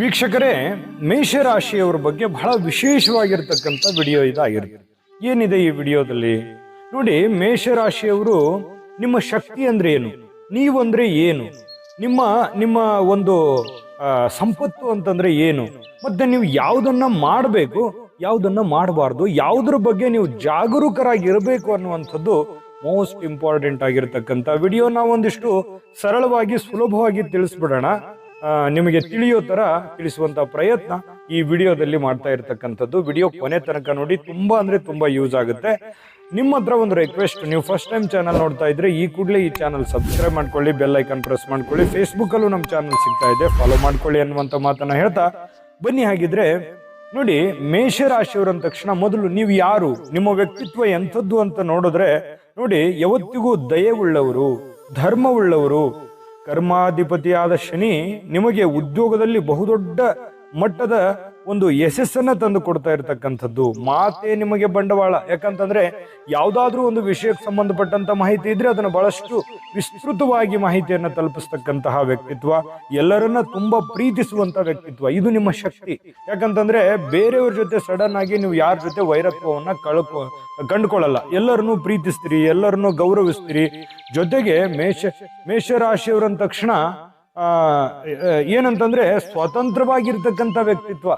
ವೀಕ್ಷಕರೇ, ಮೇಷರಾಶಿಯವರ ಬಗ್ಗೆ ಬಹಳ ವಿಶೇಷವಾಗಿರ್ತಕ್ಕಂಥ ವಿಡಿಯೋ ಇದಾಗಿರುತ್ತೆ. ಏನಿದೆ ಈ ವಿಡಿಯೋದಲ್ಲಿ? ನೋಡಿ, ಮೇಷರಾಶಿಯವರು, ನಿಮ್ಮ ಶಕ್ತಿ ಅಂದ್ರೆ ಏನು? ನೀವಂದ್ರೆ ಏನು? ನಿಮ್ಮ ನಿಮ್ಮ ಒಂದು ಸಂಪತ್ತು ಅಂತಂದ್ರೆ ಏನು? ಮತ್ತೆ ನೀವು ಯಾವುದನ್ನ ಮಾಡಬೇಕು, ಯಾವುದನ್ನ ಮಾಡಬಾರ್ದು, ಯಾವುದ್ರ ಬಗ್ಗೆ ನೀವು ಜಾಗರೂಕರಾಗಿರಬೇಕು ಅನ್ನುವಂಥದ್ದು ಮೋಸ್ಟ್ ಇಂಪಾರ್ಟೆಂಟ್ ಆಗಿರ್ತಕ್ಕಂಥ ವಿಡಿಯೋ. ನಾವೊಂದಿಷ್ಟು ಸರಳವಾಗಿ, ಸುಲಭವಾಗಿ ತಿಳಿಸ್ಬಿಡೋಣ. ನಿಮಗೆ ತಿಳಿಯೋ ಥರ ತಿಳಿಸುವಂತ ಪ್ರಯತ್ನ ಈ ವಿಡಿಯೋದಲ್ಲಿ ಮಾಡ್ತಾ ಇರ್ತಕ್ಕಂಥದ್ದು. ವಿಡಿಯೋ ಕೊನೆ ತನಕ ನೋಡಿ, ತುಂಬಾ ಅಂದ್ರೆ ತುಂಬಾ ಯೂಸ್ ಆಗುತ್ತೆ. ನಿಮ್ಮ ಹತ್ರ ಒಂದು ರಿಕ್ವೆಸ್ಟ್ ನೀವು ಫಸ್ಟ್ ಟೈಮ್ ಚಾನಲ್ ನೋಡ್ತಾ ಇದ್ರೆ ಈ ಕೂಡಲೇ ಈ ಚಾನಲ್ ಸಬ್ಸ್ಕ್ರೈಬ್ ಮಾಡ್ಕೊಳ್ಳಿ ಬೆಲ್ ಐಕನ್ ಪ್ರೆಸ್ ಮಾಡ್ಕೊಳ್ಳಿ. ಫೇಸ್ಬುಕ್ ಅಲ್ಲೂ ನಮ್ಮ ಚಾನಲ್ ಸಿಗ್ತಾ ಇದೆ. ಫಾಲೋ ಮಾಡ್ಕೊಳ್ಳಿ ಅನ್ನುವಂಥ ಮಾತನ್ನ ಹೇಳ್ತಾ ಬನ್ನಿ. ಹಾಗಿದ್ರೆ ನೋಡಿ ಮೇಷರಾಶಿಯವರು ಅಂದ ತಕ್ಷಣ ಮೊದಲು ನೀವು ಯಾರು? ನಿಮ್ಮ ವ್ಯಕ್ತಿತ್ವ ಎಂಥದ್ದು ಅಂತ ನೋಡಿದ್ರೆ ನೋಡಿ, ಯಾವತ್ತಿಗೂ ದಯವುಳ್ಳವರು ಧರ್ಮವುಳ್ಳವರು ಕರ್ಮಾಧಿಪತಿಯಾದ ಶನಿ ನಿಮಗೆ ಉದ್ಯೋಗದಲ್ಲಿ ಬಹುದೊಡ್ಡ ಮಟ್ಟದ ಒಂದು ಯಶಸ್ಸನ್ನ ತಂದು ಕೊಡ್ತಾ ಇರತಕ್ಕಂಥದ್ದು. ಮಾತೆ ನಿಮಗೆ ಬಂಡವಾಳ. ಯಾಕಂತಂದ್ರೆ ಯಾವುದಾದ್ರೂ ಒಂದು ವಿಷಯಕ್ಕೆ ಸಂಬಂಧಪಟ್ಟಂತ ಮಾಹಿತಿ ಇದ್ರೆ ಅದನ್ನ ಬಹಳಷ್ಟು ವಿಸ್ತೃತವಾಗಿ ಮಾಹಿತಿಯನ್ನ ತಲುಪಿಸ್ತಕ್ಕಂತಹ ವ್ಯಕ್ತಿತ್ವ, ಎಲ್ಲರನ್ನ ತುಂಬಾ ಪ್ರೀತಿಸುವಂತ ವ್ಯಕ್ತಿತ್ವ. ಇದು ನಿಮ್ಮ ಶಕ್ತಿ. ಯಾಕಂತಂದ್ರೆ ಬೇರೆಯವ್ರ ಜೊತೆ ಸಡನ್ ಆಗಿ ನೀವು ಯಾರ ಜೊತೆ ವೈರತ್ವವನ್ನ ಕಳ್ಕೊ, ಕಂಡುಕೊಳ್ಳಲ್ಲ. ಎಲ್ಲರನ್ನೂ ಪ್ರೀತಿಸ್ತೀರಿ, ಎಲ್ಲರನ್ನೂ ಗೌರವಿಸ್ತೀರಿ. ಜೊತೆಗೆ ಮೇಷ ಮೇಷರಾಶಿಯವರಂದ ತಕ್ಷಣ ಏನಂತಂದ್ರೆ ಸ್ವತಂತ್ರವಾಗಿರ್ತಕ್ಕಂಥ ವ್ಯಕ್ತಿತ್ವ.